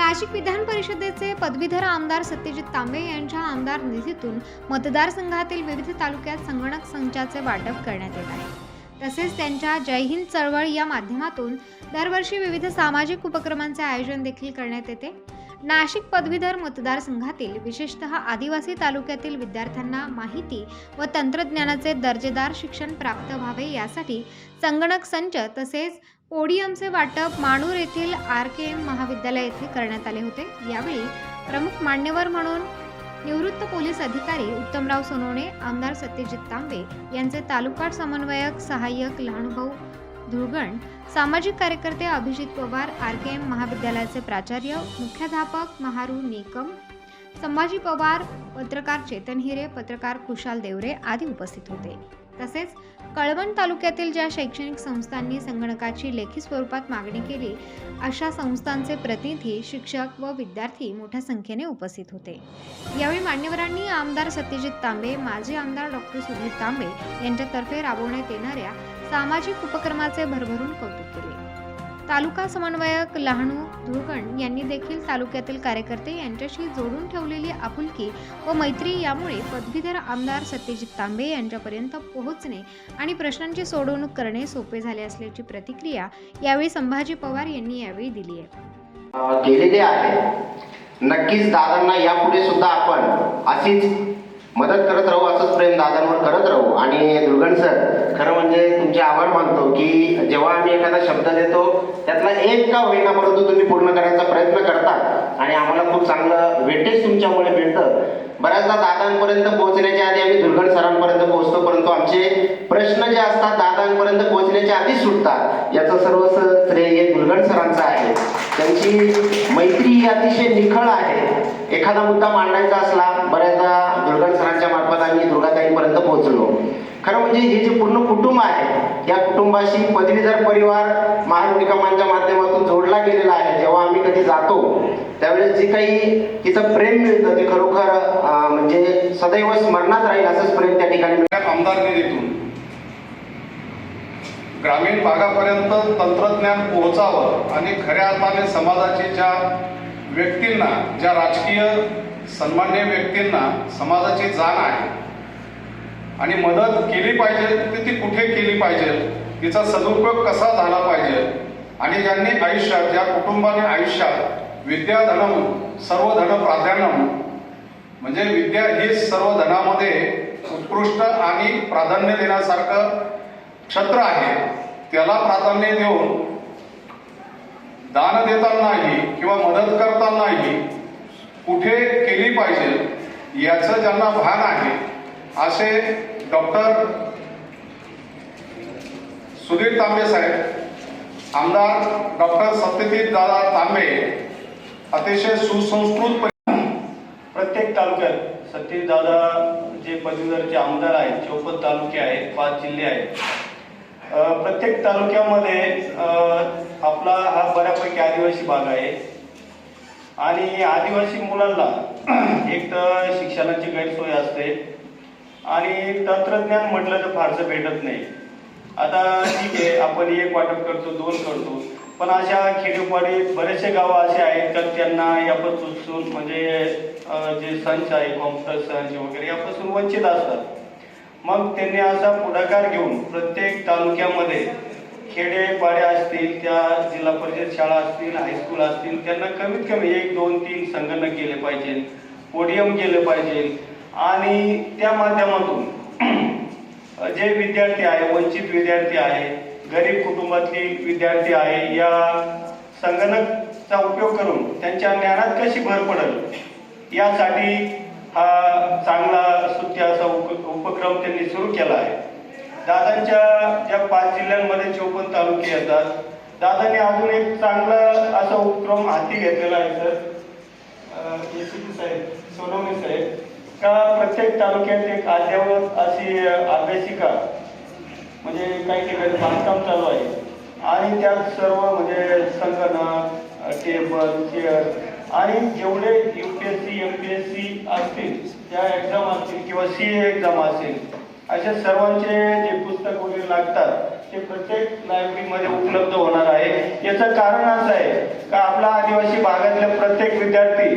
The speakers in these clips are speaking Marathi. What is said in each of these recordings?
नाशिक विधान परिषदेचे पदवीधर आमदार सत्यजित तांबे यांच्या आमदार निधीतून मतदारसंघातील विविध तालुक्यात संगणक संचाचे वाटप करण्यात येत आहे. तसेच त्यांच्या जय हिंद चळवळ या माध्यमातून दरवर्षी विविध सामाजिक उपक्रमांचे आयोजन देखील करण्यात येते. नाशिक पदवीधर मतदारसंघातील विशेषतः आदिवासी तालुक्यातील विद्यार्थ्यांना माहिती व तंत्रज्ञानाचे दर्जेदार शिक्षण प्राप्त व्हावे यासाठी संगणक संच तसेच पोडियमचे वाटप माणूर येथील आर के एम महाविद्यालय येथे करण्यात आले होते. यावेळी प्रमुख मान्यवर म्हणून निवृत्त पोलीस अधिकारी उत्तमराव सोनवणे आमदार सत्यजित तांबे यांचे तालुका समन्वयक सहाय्यक लहानुभाऊ धुळगण सामाजिक कार्यकर्ते Abhijit Pawar R K M महाविद्यालयाचे प्राचार्य मुख्याध्यापक महारू निकम संभाजी पवार पत्रकार चेतन हिरे पत्रकार कुशाल देवरे आदी उपस्थित होते. तसेच कळवण तालुक्यातील ज्या शैक्षणिक संस्थांनी संगणकाची लेखी स्वरूपात मागणी केली अशा संस्थांचे प्रतिनिधी शिक्षक व विद्यार्थी मोठ्या संख्येने उपस्थित होते. यावेळी मान्यवरांनी आमदार सत्यजित तांबे माजी आमदार डॉक्टर सुधीर तांबे यांच्यातर्फे राबवण्यात येणाऱ्या सामाजिक उपक्रमाचे भरभरून कौतुक केले. तालुका समन्वयक लहानू धुळगण यांनी देखील तालुक्यातील कार्यकर्ते यांच्याशी जोडून ठेवलेली आपुलकी व मैत्री यामुळे पदवीधर आमदार सत्यजित तांबे यांच्यापर्यंत पोहोचणे आणि प्रश्नांची सोडवणूक करणे सोपे झाले असल्याची प्रतिक्रिया यावेळी संभाजी पवार यांनी यावेळी दिली आहे. केलेले आहे. नक्कीच दादांना यापुढे सुद्धा आपण अशीच मदत करत राहू असंच प्रेम दादांवर करत राहू. आणि दुर्गण सर खरं म्हणजे तुमचे आभार मानतो की जेव्हा आम्ही एखादा शब्द देतो त्यातला एक का होईना परंतु तुम्ही पूर्ण करायचा प्रयत्न करता. आणि आम्हाला खूप चांगलं वेटेज तुमच्यामुळे मिळतं. बऱ्याचदा दादांपर्यंत पोहोचण्याच्या आधी आम्ही दुर्गण सरांपर्यंत पोहोचतो परंतु आमचे प्रश्न जे असतात दादांपर्यंत पोहोचण्याच्या आधीच सुटतात. याचं सर्व श्रेय हे दुर्गण सरांचं आहे. त्यांची मैत्री ही अतिशय निखळ आहे. एखादा मुद्दा मांडायचा असला बऱ्याचदा दुर्गण सरांच्या मार्फत आम्ही दुर्गाताईंपर्यंत पोहोचलो खरं म्हणजे हे जे पूर्ण कुटुंब आहे या कुटुंबाशी पदवीधर परिवार महानिकमांच्या माध्यमातून जोडला गेलेला आहे. जेव्हा आम्ही कधी जातो त्यावेळेस जे काही तिचं प्रेम मिळतं ते खरोखर म्हणजे सदैव स्मरणात राहील असंच प्रेम त्या ठिकाणी आमदार निधीतून ग्रामीण भागापर्यंत तंत्रज्ञान पोहोचावं आणि खऱ्या अर्थाने समाजाची ज्या व्यक्तींना ज्या राजकीय सन्मान्य व्यक्तींना समाजाची जाण आहे आणि मदत केली पाहिजे ती ती कुठे केली पाहिजे? तिचा सदुपयोग कसा झाला पाहिजे? आणि ज्यांनी आयुष्यात ज्या कुटुंबाने आयुष्यात विद्याधनम सर्व धन प्राधान्यम म्हणजे विद्या ही सर्व धनामध्ये उत्कृष्ट आणि प्राधान्य देण्यासारखं क्षेत्र आहे त्याला प्राधान्य देऊन दान देतानाही किंवा मदत करतानाही कुठे केली पाहिजे याचं ज्यांना भान आहे असे डॉक्टर सुधीर तांबे साहेब आमदार डॉक्टर सत्यजित दादा तांबे अतिशय सुसंस्कृत प्रत्येक तालुक्यात सत्यजित दादा जे पदवीधरचे आमदार आहेत चौपद तालुके आहेत पाच जिल्हे आहेत. प्रत्येक तालुक्यामध्ये आपला हा बऱ्यापैकी आदिवासी भाग आहे. आणि आदिवासी मुलांना एक तर शिक्षणाची गैरसोय असते. आणि तंत्रज्ञान म्हटलं तर फारसं भेटत नाही. आता ठीक आहे आपण एक वाटप करतो दोन करतो. पण अशा खेडोपाडी बरेचसे गावं असे आहेत तर त्यांना यापासून म्हणजे जे संच आहे कॉम्प्युटर संच वगैरे यापासून वंचित असतात. मग त्यांनी असा पुढाकार घेऊन प्रत्येक तालुक्यामध्ये खेडेपाड्या असतील त्या जिल्हा परिषद शाळा असतील हायस्कूल असतील त्यांना कमीत कमी एक दोन तीन संगणक गेले पाहिजे पोडियम गेले पाहिजे. आणि त्या माध्यमातून जे विद्यार्थी आहे वंचित विद्यार्थी आहे गरीब कुटुंबातली विद्यार्थी आहे या संगणकचा उपयोग करून त्यांच्या ज्ञानात कशी भर पडेल यासाठी हा चांगला सुट्टी असा उप उपक्रम त्यांनी सुरू केला आहे. दादांच्या ज्या पाच जिल्ह्यांमध्ये चोपन्न तालुके येतात दादांनी अजून एक चांगला असा उपक्रम हाती घेतलेला आहे सर. साहेब सोनवणे साहेब. का प्रत्येक तालुक्यात एक अद्ययावत अशी अभ्यासिका म्हणजे काही ठिकाणी बांधकाम चालू आहे. आणि त्यात सर्व म्हणजे संगणक टेबल चेअर आणि जेवढे U P S C M P S C असतील त्या एक्झाम असतील किंवा सी ए एक्झाम असेल अशा सर्वांचे जे पुस्तक वगैरे लागतात ते प्रत्येक लायब्ररीमध्ये उपलब्ध होणार आहे. याचं कारण असं आहे का आपला आदिवासी भागातला प्रत्येक विद्यार्थी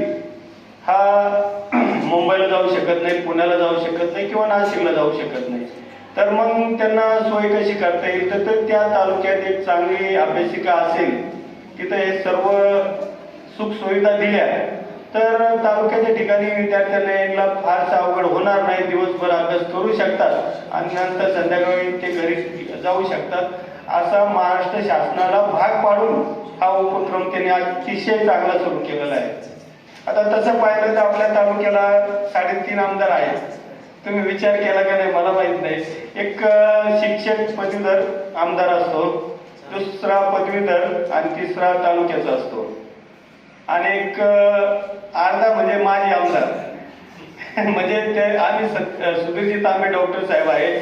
हा मुंबईला जाऊ शकत नाही पुण्याला जाऊ शकत नाही किंवा नाशिकला जाऊ शकत नाही. तर मग त्यांना सोय कशी करता येईल? तर तर त्या तालुक्यात एक चांगली अभ्यासिका असेल तिथं हे सर्व सुखसुविधा दिल्या. तर तालुक्याच्या ठिकाणी विद्यार्थ्यांना यायला फारसं अवघड होणार नाही दिवसभर अभ्यास करू शकतात आणि नंतर संध्याकाळी ते घरी जाऊ शकतात. असा महाराष्ट्र शासनाला भाग पाडून हा उपक्रम त्यांनी अतिशय चांगला सुरू केलेला आहे. आता तसं पाहिलं तर आपल्या तालुक्याला साडेतीन आमदार आहेत. तुम्ही विचार केला का नाही मला माहीत नाही. एक शिक्षक पदवीधर आमदार असतो. दुसरा पदवीधर आणि तिसरा तालुक्याचा असतो. आणि एक अर्धा म्हणजे माझे आमदार. म्हणजे ते आम्ही सत- सुधीरजी तांबे डॉक्टर साहेब आहेत.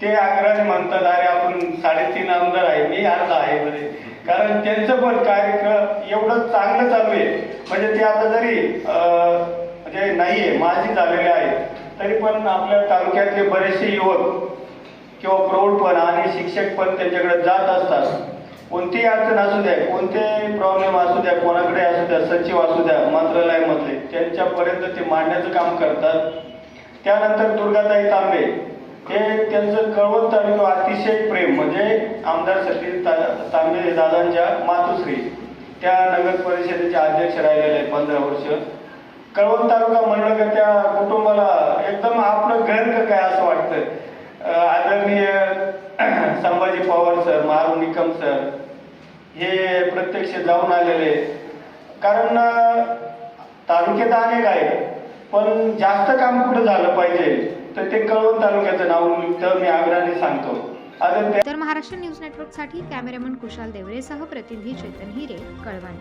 ते अकराने म्हणतात अरे आपण साडेतीन आमदार आहे मी अर्धा आहे. बरे कारण त्यांचं पण कार्यक्रम एवढं चांगलं चालू आहे. म्हणजे ते आता जरी म्हणजे म्हणजे नाहीये माझी झालेले आहे तरी पण आपल्या तालुक्यातले बरेचसे युवक किंवा प्रौढ पण आणि शिक्षक पण त्यांच्याकडे जात असतात. कोणतीही अडचण असू द्या कोणते प्रॉब्लेम असू द्या कोणाकडे असू द्या सचिव असू द्या मंत्रालयामधले त्यांच्यापर्यंत ते मांडण्याचं काम करतात. त्यानंतर दुर्गाताई तांबे त्यांचं कळवण तालुका अतिशय प्रेम म्हणजे आमदार सतीश ता- तांबे दादांच्या मातुश्री. त्या नगर परिषदेचे अध्यक्ष राहिलेले आहेत पंधरा वर्ष. कळवण तालुका म्हणलं का त्या कुटुंबाला एकदम आपलं ग्रंथ काय असं वाटतं आदरणीय संभाजी पवार सर मारू निकम सर हे प्रत्यक्ष जाऊन आलेले. कारण तालुक्यात अनेक आहेत पण जास्त काम कुठं झालं पाहिजे? तर ते कळवण तालुक्याचं नाव मी आग्रहाने सांगतो. तर महाराष्ट्र न्यूज नेटवर्कसाठी कॅमेरामन कुशाल देवरेसह प्रतिनिधी चेतन हिरे कळवण.